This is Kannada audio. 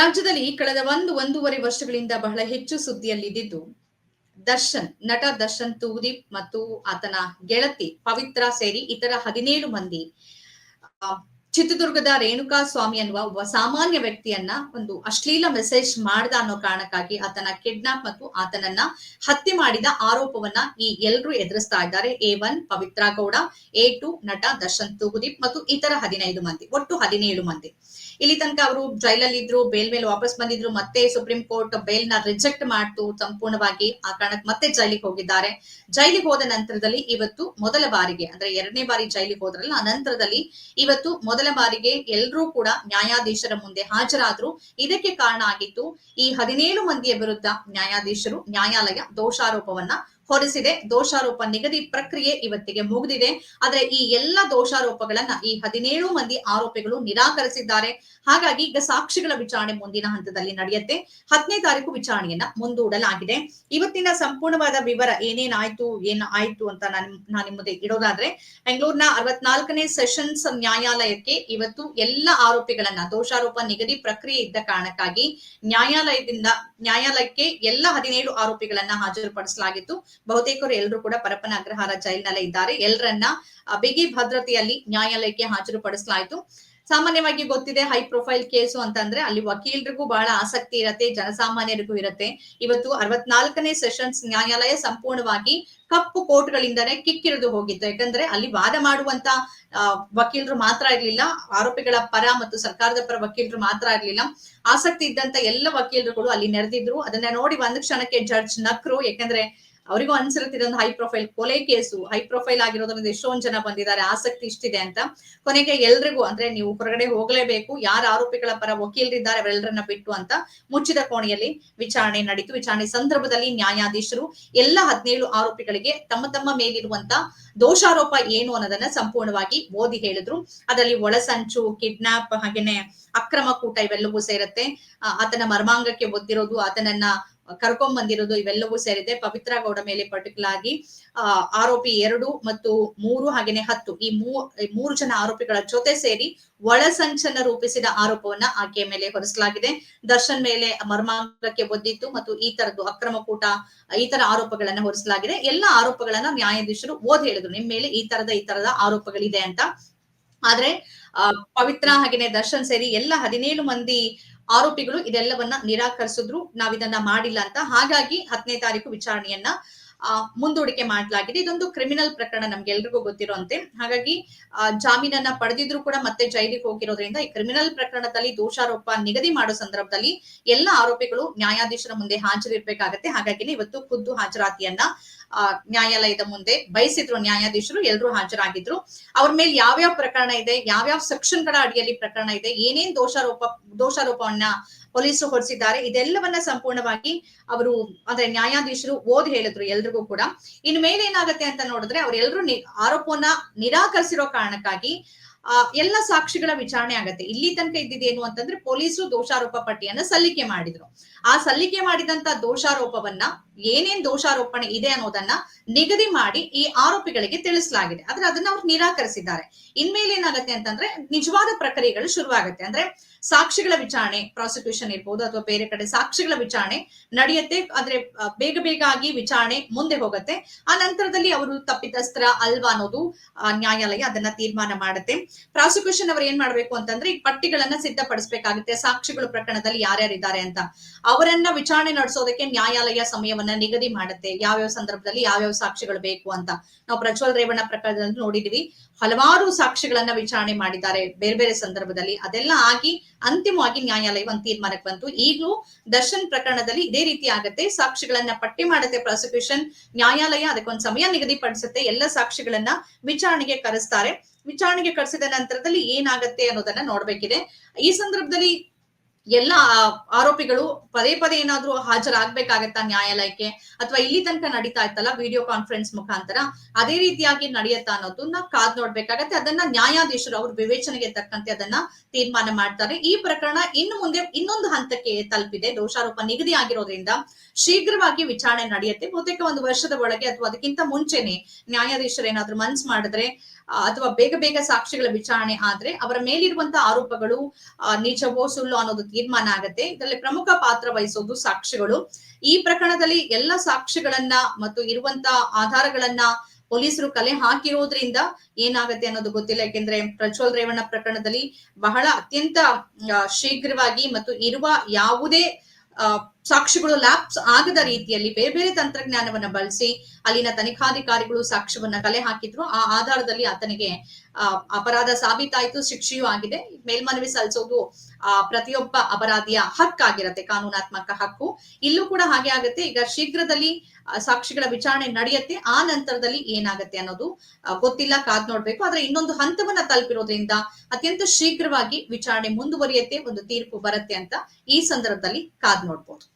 ರಾಜ್ಯದಲ್ಲಿ ಕಳೆದ ಒಂದು ಒಂದೂವರೆ ವರ್ಷಗಳಿಂದ ಬಹಳ ಹೆಚ್ಚು ಸುದ್ದಿಯಲ್ಲಿದ್ದು ದರ್ಶನ್, ನಟ ದರ್ಶನ್ ತೂದೀಪ್ ಮತ್ತು ಆತನ ಗೆಳತಿ ಪವಿತ್ರ ಸೇರಿ ಇತರ ಹದಿನೇಳು ಮಂದಿ. ಚಿತ್ರದುರ್ಗದ ರೇಣುಕಾ ಸ್ವಾಮಿ ಅನ್ನುವ ಒಬ್ಬ ಸಾಮಾನ್ಯ ವ್ಯಕ್ತಿಯನ್ನ ಒಂದು ಅಶ್ಲೀಲ ಮೆಸೇಜ್ ಮಾಡ್ದ ಅನ್ನೋ ಕಾರಣಕ್ಕಾಗಿ ಆತನ ಕಿಡ್ನಾಪ್ ಮತ್ತು ಆತನನ್ನ ಹತ್ಯೆ ಮಾಡಿದ ಆರೋಪವನ್ನ ಈ ಎಲ್ಲರೂ ಎದುರಿಸ್ತಾ ಇದ್ದಾರೆ. A one, Pavithra Gowda, A two, ನಟ ದರ್ಶನ್ ತೂಗುದೀಪ್ ಮತ್ತು ಇತರ ಹದಿನೈದು ಮಂದಿ, ಒಟ್ಟು ಹದಿನೇಳು ಮಂದಿ. ಇಲ್ಲಿ ತನಕ ಅವರು ಜೈಲಲ್ಲಿ ಇದ್ರು ಬೇಲ್ ಮೇಲೆ ವಾಪಸ್ ಬಂದಿದ್ರು, ಮತ್ತೆ ಸುಪ್ರೀಂ ಕೋರ್ಟ್ ಬೇಲ್ನ ರಿಜೆಕ್ಟ್ ಮಾಡ್ತು ಸಂಪೂರ್ಣವಾಗಿ. ಆ ಕಾರಣಕ್ಕೆ ಮತ್ತೆ ಜೈಲಿಗೆ ಹೋಗಿದ್ದಾರೆ. ಜೈಲಿಗೆ ಹೋದ ನಂತರದಲ್ಲಿ ಇವತ್ತು ಮೊದಲ ಬಾರಿಗೆ, ಅಂದ್ರೆ ಎರಡನೇ ಬಾರಿ ಜೈಲಿಗೆ ಹೋದ್ರಲ್ಲ ನಂತರದಲ್ಲಿ ಇವತ್ತು ಮೊದಲ ಬಾರಿಗೆ ಎಲ್ಲರೂ ಕೂಡ ನ್ಯಾಯಾಧೀಶರ ಮುಂದೆ ಹಾಜರಾದ್ರು. ಇದಕ್ಕೆ ಕಾರಣ ಆಗಿತ್ತು ಈ ಹದಿನೇಳು ಮಂದಿಯ ವಿರುದ್ಧ ನ್ಯಾಯಾಧೀಶರು ನ್ಯಾಯಾಲಯ ದೋಷಾರೋಪವನ್ನ ಹೊರಿಸಿದೆ. ದೋಷಾರೋಪ ನಿಗದಿ ಪ್ರಕ್ರಿಯೆ ಇವತ್ತಿಗೆ ಮುಗಿದಿದೆ. ಆದ್ರೆ ಈ ಎಲ್ಲ ದೋಷಾರೋಪಗಳನ್ನ ಈ ಹದಿನೇಳು ಮಂದಿ ಆರೋಪಿಗಳು ನಿರಾಕರಿಸಿದ್ದಾರೆ. ಹಾಗಾಗಿ ಈಗ ಸಾಕ್ಷಿಗಳ ವಿಚಾರಣೆ ಮುಂದಿನ ಹಂತದಲ್ಲಿ ನಡೆಯುತ್ತೆ. ಹತ್ತನೇ ತಾರೀಕು ವಿಚಾರಣೆಯನ್ನ ಮುಂದೂಡಲಾಗಿದೆ. ಇವತ್ತಿನ ಸಂಪೂರ್ಣವಾದ ವಿವರ ಏನೇನಾಯ್ತು ಏನ್ ಆಯ್ತು ಅಂತ ನಾನು ನಾನು ನಿಮ್ಮದೆ ಮುಂದೆ ಇಡೋದಾದ್ರೆ, ಬೆಂಗಳೂರಿನ ಅರವತ್ನಾಲ್ಕನೇ ಸೆಷನ್ಸ್ ನ್ಯಾಯಾಲಯಕ್ಕೆ ಇವತ್ತು ಎಲ್ಲ ಆರೋಪಿಗಳನ್ನ ದೋಷಾರೋಪ ನಿಗದಿ ಪ್ರಕ್ರಿಯೆ ಇದ್ದ ಕಾರಣಕ್ಕಾಗಿ ನ್ಯಾಯಾಲಯದಿಂದ, ನ್ಯಾಯಾಲಯಕ್ಕೆ ಎಲ್ಲ ಹದಿನೇಳು ಆರೋಪಿಗಳನ್ನ ಹಾಜರುಪಡಿಸಲಾಗಿತ್ತು. ಬಹುತೇಕರು ಎಲ್ಲರೂ ಕೂಡ ಪರಪ್ಪನ ಅಗ್ರಹಾರ ಜೈಲಿನಲ್ಲೇ ಇದ್ದಾರೆ. ಎಲ್ಲರನ್ನ ಬಿಗಿ ಭದ್ರತೆಯಲ್ಲಿ ನ್ಯಾಯಾಲಯಕ್ಕೆ ಹಾಜರುಪಡಿಸಲಾಯಿತು. ಸಾಮಾನ್ಯವಾಗಿ ಗೊತ್ತಿದೆ, ಹೈ ಪ್ರೊಫೈಲ್ ಕೇಸು ಅಂತಂದ್ರೆ ಅಲ್ಲಿ ವಕೀಲರಿಗೂ ಬಹಳ ಆಸಕ್ತಿ ಇರತ್ತೆ, ಜನಸಾಮಾನ್ಯರಿಗೂ ಇರತ್ತೆ. ಇವತ್ತು ಅರವತ್ನಾಲ್ಕನೇ ಸೆಷನ್ಸ್ ನ್ಯಾಯಾಲಯ ಸಂಪೂರ್ಣವಾಗಿ ಕಪ್ಪು ಕೋರ್ಟ್ಗಳಿಂದನೇ ಕಿಕ್ಕಿರಿದು ಹೋಗಿತ್ತು. ಯಾಕಂದ್ರೆ ಅಲ್ಲಿ ವಾದ ಮಾಡುವಂತ ವಕೀಲರು ಮಾತ್ರ ಇರ್ಲಿಲ್ಲ. ಆರೋಪಿಗಳ ಪರ ಮತ್ತು ಸರ್ಕಾರದ ಪರ ವಕೀಲರು ಮಾತ್ರ ಇರಲಿಲ್ಲ. ಆಸಕ್ತಿ ಇದ್ದಂತ ಎಲ್ಲ ವಕೀಲರುಗಳು ಅಲ್ಲಿ ನೆರೆದಿದ್ರು. ಅದನ್ನ ನೋಡಿ ಒಂದ್ ಕ್ಷಣಕ್ಕೆ ಜಡ್ಜ್ ನಕ್ರು. ಯಾಕಂದ್ರೆ ಅವರಿಗೂ ಅನ್ಸಿರುತ್ತೆ ಇದೊಂದು ಹೈ ಪ್ರೊಫೈಲ್ ಕೊಲೆ ಕೇಸು ಹೈ ಪ್ರೊಫೈಲ್ ಆಗಿರೋದ್ರಿಂದ ಎಷ್ಟೊಂದ್ ಜನ ಬಂದಿದ್ದಾರೆ, ಆಸಕ್ತಿ ಇಷ್ಟಿದೆ ಅಂತ. ಕೊನೆಗೆ ಎಲ್ರಿಗೂ ಅಂದ್ರೆ ನೀವು ಹೊರಗಡೆ ಹೋಗ್ಲೇಬೇಕು, ಯಾರ ಆರೋಪಿಗಳ ಪರ ವಕೀಲರಿದ್ದಾರೆ ಅವರೆಲ್ಲರನ್ನ ಬಿಟ್ಟು ಅಂತ ಮುಚ್ಚಿದ ಕೋಣೆಯಲ್ಲಿ ವಿಚಾರಣೆ ನಡೀತು. ವಿಚಾರಣೆ ಸಂದರ್ಭದಲ್ಲಿ ನ್ಯಾಯಾಧೀಶರು ಎಲ್ಲ ಹದಿನೇಳು ಆರೋಪಿಗಳಿಗೆ ತಮ್ಮ ತಮ್ಮ ಮೇಲಿರುವಂತ ದೋಷಾರೋಪ ಏನು ಅನ್ನೋದನ್ನ ಸಂಪೂರ್ಣವಾಗಿ ಓದಿ ಹೇಳಿದ್ರು. ಅದರಲ್ಲಿ ಒಳಸಂಚು, ಕಿಡ್ನಾಪ್, ಹಾಗೇನೆ ಅಕ್ರಮ ಕೂಟ ಇವೆಲ್ಲವೂ ಸೇರುತ್ತೆ. ಆತನ ಮರ್ಮಾಂಗಕ್ಕೆ ಒದ್ದಿರೋದು, ಆತನನ್ನ ಕರ್ಕೊಂಡ್ ಬಂದಿರೋದು ಇವೆಲ್ಲವೂ ಸೇರಿದೆ. ಪವಿತ್ರ ಗೌಡ ಮೇಲೆ ಪರ್ಟಿಕ್ಯುಲರ್ ಆಗಿ ಆರೋಪಿ ಎರಡು ಮತ್ತು ಮೂರು ಹಾಗೇನೆ ಹತ್ತು. ಈ ಮೂರು ಜನ ಆರೋಪಿಗಳ ಜೊತೆ ಸೇರಿ ಒಳಸಂಚನ ರೂಪಿಸಿದ ಆರೋಪವನ್ನ ಆಕೆಯ ಮೇಲೆ ಹೊರಿಸಲಾಗಿದೆ. ದರ್ಶನ್ ಮೇಲೆ ಮರ್ಮಾಂಗಕ್ಕೆ ಒದ್ದಿತ್ತು ಮತ್ತು ಈ ತರದ್ದು ಅಕ್ರಮ ಕೂಟ, ಈ ತರ ಆರೋಪಗಳನ್ನ ಹೊರಿಸಲಾಗಿದೆ. ಎಲ್ಲ ಆರೋಪಗಳನ್ನ ನ್ಯಾಯಾಧೀಶರು ಓದ್ ಹೇಳಿದ್ರು. ನಿಮ್ ಮೇಲೆ ಈ ತರದ ಈ ತರದ ಆರೋಪಗಳಿದೆ ಅಂತ. ಆದ್ರೆ ಪವಿತ್ರ ಹಾಗೇನೆ ದರ್ಶನ್ ಸೇರಿ ಎಲ್ಲ ಹದಿನೇಳು ಮಂದಿ ಆರೋಪಿಗಳು ಇದೆಲ್ಲವನ್ನ ನಿರಾಕರಿಸಿದ್ರು. ನಾವಿದನ್ನ ಮಾಡಿಲ್ಲ ಅಂತ. ಹಾಗಾಗಿ ಹತ್ತನೇ ತಾರೀಕು ವಿಚಾರಣೆಯನ್ನ ಮುಂದೂಡಿಕೆ ಮಾಡಲಾಗಿದೆ. ಇದೊಂದು ಕ್ರಿಮಿನಲ್ ಪ್ರಕರಣ ನಮ್ಗೆ ಎಲ್ರಿಗೂ ಗೊತ್ತಿರುವಂತೆ ಹಾಗಾಗಿ ಜಾಮೀನನ್ನ ಪಡೆದಿದ್ರು ಕೂಡ ಮತ್ತೆ ಜೈಲಿಗೆ ಹೋಗಿರೋದ್ರಿಂದ ಈ ಕ್ರಿಮಿನಲ್ ಪ್ರಕರಣದಲ್ಲಿ ದೋಷಾರೋಪ ನಿಗದಿ ಮಾಡೋ ಸಂದರ್ಭದಲ್ಲಿ ಎಲ್ಲ ಆರೋಪಿಗಳು ನ್ಯಾಯಾಧೀಶರ ಮುಂದೆ ಹಾಜರಿರ್ಬೇಕಾಗತ್ತೆ. ಹಾಗಾಗಿ ಇವತ್ತು ಖುದ್ದು ಹಾಜರಾತಿಯನ್ನ ನ್ಯಾಯಾಲಯದ ಮುಂದೆ ಬಯಸಿದ್ರು ನ್ಯಾಯಾಧೀಶರು ಎಲ್ಲರೂ ಹಾಜರಾಗಿದ್ರು. ಅವ್ರ ಮೇಲೆ ಯಾವ್ಯಾವ ಪ್ರಕರಣ ಇದೆ, ಯಾವ್ಯಾವ ಸೆಕ್ಷನ್ಗಳ ಅಡಿಯಲ್ಲಿ ಪ್ರಕರಣ ಇದೆ, ಏನೇನ್ ದೋಷಾರೋಪ, ದೋಷಾರೋಪವನ್ನ ಪೊಲೀಸರು ಹೊರಿಸಿದ್ದಾರೆ, ಇದೆಲ್ಲವನ್ನ ಸಂಪೂರ್ಣವಾಗಿ ಅವರು, ಅಂದ್ರೆ ನ್ಯಾಯಾಧೀಶರು ಓದ್ ಹೇಳಿದ್ರು ಎಲ್ರಿಗೂ. ಕೂಡ. ಇನ್ನು ಮೇಲೆ ಏನಾಗುತ್ತೆ ಅಂತ ನೋಡಿದ್ರೆ ಅವರೆಲ್ಲರೂ ಆರೋಪವನ್ನ ನಿರಾಕರಿಸಿರೋ ಕಾರಣಕ್ಕಾಗಿ, ಆ, ಎಲ್ಲ ಸಾಕ್ಷಿಗಳ ವಿಚಾರಣೆ ಆಗತ್ತೆ. ಇಲ್ಲಿ ತನಕ ಇದ್ದಿದ್ದೇನು ಅಂತಂದ್ರೆ ಪೊಲೀಸರು ದೋಷಾರೋಪ ಪಟ್ಟಿಯನ್ನ ಸಲ್ಲಿಕೆ ಮಾಡಿದ್ರು. ಆ ಸಲ್ಲಿಕೆ ಮಾಡಿದಂತ ದೋಷಾರೋಪವನ್ನ ಏನೇನ್ ದೋಷಾರೋಪಣೆ ಇದೆ ಅನ್ನೋದನ್ನ ನಿಗದಿ ಮಾಡಿ ಈ ಆರೋಪಿಗಳಿಗೆ ತಿಳಿಸಲಾಗಿದೆ. ಆದ್ರೆ ಅದನ್ನ ಅವ್ರು ನಿರಾಕರಿಸಿದ್ದಾರೆ. ಇನ್ಮೇಲೆ ಏನಾಗತ್ತೆ ಅಂತಂದ್ರೆ ನಿಜವಾದ ಪ್ರಕ್ರಿಯೆಗಳು ಶುರುವಾಗುತ್ತೆ. ಅಂದ್ರೆ ಸಾಕ್ಷಿಗಳ ವಿಚಾರಣೆ ಪ್ರಾಸಿಕ್ಯೂಷನ್ ಇರ್ಬೋದು ಅಥವಾ ಬೇರೆ ಕಡೆ ಸಾಕ್ಷಿಗಳ ವಿಚಾರಣೆ ನಡೆಯುತ್ತೆ. ಅಂದ್ರೆ ಬೇಗ ಬೇಗ ಆಗಿ ವಿಚಾರಣೆ ಮುಂದೆ ಹೋಗುತ್ತೆ. ಆ ನಂತರದಲ್ಲಿ ಅವರು ತಪ್ಪಿತಸ್ತ್ರ, ಅಲ್ವಾ ಅನ್ನೋದು ನ್ಯಾಯಾಲಯ ಅದನ್ನ ತೀರ್ಮಾನ ಮಾಡುತ್ತೆ. ಪ್ರಾಸಿಕ್ಯೂಷನ್ ಅವರು ಏನ್ ಮಾಡ್ಬೇಕು ಅಂತಂದ್ರೆ ಈ ಪಟ್ಟಿಗಳನ್ನ ಸಿದ್ಧಪಡಿಸಬೇಕಾಗುತ್ತೆ. ಸಾಕ್ಷಿಗಳು ಪ್ರಕರಣದಲ್ಲಿ ಯಾರ್ಯಾರಿದ್ದಾರೆ ಅಂತ. ಅವರನ್ನ ವಿಚಾರಣೆ ನಡೆಸೋದಕ್ಕೆ ನ್ಯಾಯಾಲಯ ಸಮಯವನ್ನ ನಿಗದಿ ಮಾಡುತ್ತೆ. ಯಾವ್ಯಾವ ಸಂದರ್ಭದಲ್ಲಿ ಯಾವ್ಯಾವ ಸಾಕ್ಷಿಗಳು ಬೇಕು ಅಂತ. ನಾವು ಪ್ರಜ್ವಲ್ ರೇವಣ್ಣ ಪ್ರಕರಣದಲ್ಲಿ ನೋಡಿದೀವಿ. ಹಲವಾರು ಸಾಕ್ಷಿಗಳನ್ನ ವಿಚಾರಣೆ ಮಾಡಿದ್ದಾರೆ. ಬೇರೆ ಬೇರೆ ಸಂದರ್ಭದಲ್ಲಿ ಅದೆಲ್ಲ ಆಗಿ ಅಂತಿಮವಾಗಿ ನ್ಯಾಯಾಲಯ ಒಂದು ತೀರ್ಮಾನಕ್ಕೆ ಬಂತು. ಈಗಲೂ ದರ್ಶನ್ ಪ್ರಕರಣದಲ್ಲಿ ಇದೇ ರೀತಿ ಆಗುತ್ತೆ. ಸಾಕ್ಷಿಗಳನ್ನ ಪಟ್ಟಿ ಮಾಡುತ್ತೆ ಪ್ರಾಸಿಕ್ಯೂಷನ್. ನ್ಯಾಯಾಲಯ ಅದಕ್ಕೊಂದು ಸಮಯ ನಿಗದಿಪಡಿಸುತ್ತೆ. ಎಲ್ಲ ಸಾಕ್ಷಿಗಳನ್ನ ವಿಚಾರಣೆಗೆ ಕರೆಸ್ತಾರೆ. ವಿಚಾರಣೆಗೆ ಕರೆಸಿದ ನಂತರದಲ್ಲಿ ಏನಾಗತ್ತೆ ಅನ್ನೋದನ್ನ ನೋಡ್ಬೇಕಿದೆ. ಈ ಸಂದರ್ಭದಲ್ಲಿ ಎಲ್ಲ ಆರೋಪಿಗಳು ಪದೇ ಪದೇ ಏನಾದ್ರೂ ಹಾಜರಾಗ್ಬೇಕಾಗತ್ತಾ ನ್ಯಾಯಾಲಯಕ್ಕೆ? ಅಥವಾ ಇಲ್ಲಿ ತನಕ ನಡೀತಾ ಇತ್ತಲ್ಲ ವಿಡಿಯೋ ಕಾನ್ಫರೆನ್ಸ್ ಮುಖಾಂತರ? ಅದೇ ರೀತಿಯಾಗಿ ನಡೆಯುತ್ತಾ ಅನ್ನೋದನ್ನ ಕಾದ್ ನೋಡ್ಬೇಕಾಗತ್ತೆ. ಅದನ್ನ ನ್ಯಾಯಾಧೀಶರು ಅವ್ರ ವಿವೇಚನೆಗೆ ತಕ್ಕಂತೆ ಅದನ್ನ ತೀರ್ಮಾನ ಮಾಡ್ತಾರೆ. ಈ ಪ್ರಕರಣ ಇನ್ನು ಮುಂದೆ ಇನ್ನೊಂದು ಹಂತಕ್ಕೆ ತಲುಪಿದೆ. ದೋಷಾರೋಪ ನಿಗದಿ ಆಗಿರೋದ್ರಿಂದ ಶೀಘ್ರವಾಗಿ ವಿಚಾರಣೆ ನಡೆಯುತ್ತೆ. ಬಹುತೇಕ ಒಂದು ವರ್ಷದ ಒಳಗೆ ಅಥವಾ ಅದಕ್ಕಿಂತ ಮುಂಚೆನೆ ನ್ಯಾಯಾಧೀಶರು ಏನಾದ್ರು ಮನ್ಸ್ ಮಾಡಿದ್ರೆ, ಅಥವಾ ಬೇಗ ಬೇಗ ಸಾಕ್ಷಿಗಳ ವಿಚಾರಣೆ ಆದ್ರೆ ಅವರ ಮೇಲಿರುವಂತಹ ಆರೋಪಗಳು ನಿಜವೋ ಸುಳ್ಳು ಅನ್ನೋದು ತೀರ್ಮಾನ ಆಗತ್ತೆ. ಇದರಲ್ಲಿ ಪ್ರಮುಖ ಪಾತ್ರ ವಹಿಸೋದು ಸಾಕ್ಷಿಗಳು ಈ ಪ್ರಕರಣದಲ್ಲಿ ಎಲ್ಲ ಸಾಕ್ಷಿಗಳನ್ನ ಮತ್ತು ಇರುವಂತ ಆಧಾರಗಳನ್ನ ಪೊಲೀಸರು ಕಲೆ ಹಾಕಿರೋದ್ರಿಂದ ಏನಾಗತ್ತೆ ಅನ್ನೋದು ಗೊತ್ತಿಲ್ಲ. ಯಾಕೆಂದ್ರೆ ಪ್ರಜ್ವಲ್ ರೇವಣ್ಣ ಪ್ರಕರಣದಲ್ಲಿ ಬಹಳ ಅತ್ಯಂತ ಶೀಘ್ರವಾಗಿ ಮತ್ತು ಇರುವ ಯಾವುದೇ ಸಾಕ್ಷಿಗಳು ಲ್ಯಾಪ್ಸ್ ಆಗದ ರೀತಿಯಲ್ಲಿ ಬೇರೆ ಬೇರೆ ತಂತ್ರಜ್ಞಾನವನ್ನ ಬಳಸಿ ಅಲ್ಲಿನ ತನಿಖಾಧಿಕಾರಿಗಳು ಸಾಕ್ಷ್ಯವನ್ನ ಕಲೆ ಹಾಕಿದ್ರು. ಆ ಆಧಾರದಲ್ಲಿ ಆತನಿಗೆ ಅಪರಾಧ ಸಾಬೀತಾಯಿತು, ಶಿಕ್ಷೆಯೂ ಆಗಿದೆ. ಮೇಲ್ಮನವಿ ಸಲ್ಲಿಸೋದು, ಆ, ಪ್ರತಿಯೊಬ್ಬ ಅಪರಾಧಿಯ ಹಕ್ಕಾಗಿರತ್ತೆ ಕಾನೂನಾತ್ಮಕ ಹಕ್ಕು. ಇಲ್ಲೂ ಕೂಡ ಹಾಗೆ ಆಗುತ್ತೆ. ಈಗ ಶೀಘ್ರದಲ್ಲಿ ಸಾಕ್ಷಿಗಳ ವಿಚಾರಣೆ ನಡೆಯುತ್ತೆ. ಆ ನಂತರದಲ್ಲಿ ಏನಾಗುತ್ತೆ ಅನ್ನೋದು ಗೊತ್ತಿಲ್ಲ, ಕಾದ್ ನೋಡ್ಬೇಕು. ಆದ್ರೆ ಇನ್ನೊಂದು ಹಂತವನ್ನ ತಲುಪಿರೋದ್ರಿಂದ ಅತ್ಯಂತ ಶೀಘ್ರವಾಗಿ ವಿಚಾರಣೆ ಮುಂದುವರಿಯುತ್ತೆ, ಒಂದು ತೀರ್ಪು ಬರುತ್ತೆ ಅಂತ ಈ ಸಂದರ್ಭದಲ್ಲಿ ಕಾದ್ ನೋಡ್ಬೋದು.